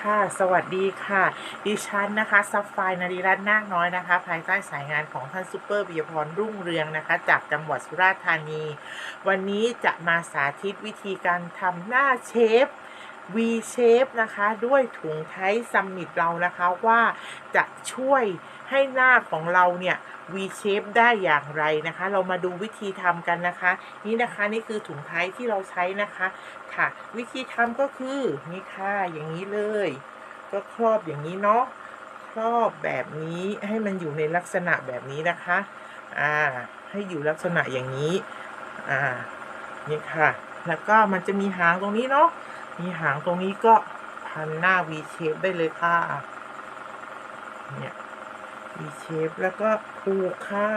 ค่ะ สวัสดีค่ะ ดิฉันนะคะซัฟไฟนาริรัตน์นาคน้อยนะคะ ภายใต้สายงานของท่านซูเปอร์บิยพรรุ่งเรืองนะคะ จากจังหวัดสุราษฎร์ธานี วันนี้จะมาสาธิตวิธีการทำหน้าเชฟ V shape นะคะ ด้วยถุงไทซัมมิตเรานะคะว่าจะช่วยให้หน้าของเราเนี่ย V shape ได้อย่างไรนะคะ เรามาดูวิธีทำกันนะคะ นี่นะคะนี่คือถุงไทยที่เราใช้นะคะค่ะ วิธีทำก็คือนี่ค่ะอย่างนี้เลย ก็ครอบอย่างนี้เนาะครอบแบบนี้ให้มันอยู่ในลักษณะแบบนี้นะคะอ่าให้อยู่ลักษณะอย่างนี้อ่านี่ค่ะ แล้วก็มันจะมีหางตรงนี้เนาะ มีหางตรงนี้ก็พันหน้า V shape ได้เลยค่ะ เนี่ย V shape แล้วก็ผูกค่ะ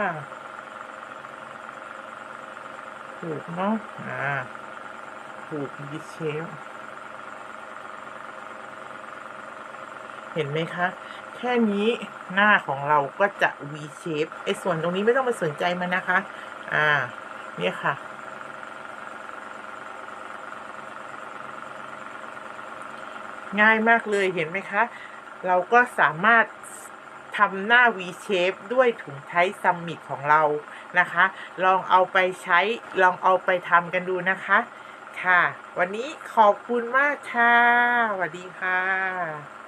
ผูกเนาะอ่าผูก V shape เห็นไหมคะ แค่นี้หน้าของเราก็จะ V shape ไอ้ส่วนตรงนี้ไม่ต้องไปสนใจมันนะคะ อ่า เนี่ยค่ะ ง่ายมากเลยเห็นไหมคะ เราก็สามารถทำหน้า V shape ด้วยถุงไทซัมมิตของเรานะคะ ลองเอาไปใช้ลองเอาไปทำกันดูนะคะ ค่ะ วันนี้ขอบคุณมากค่ะสวัสดีค่ะ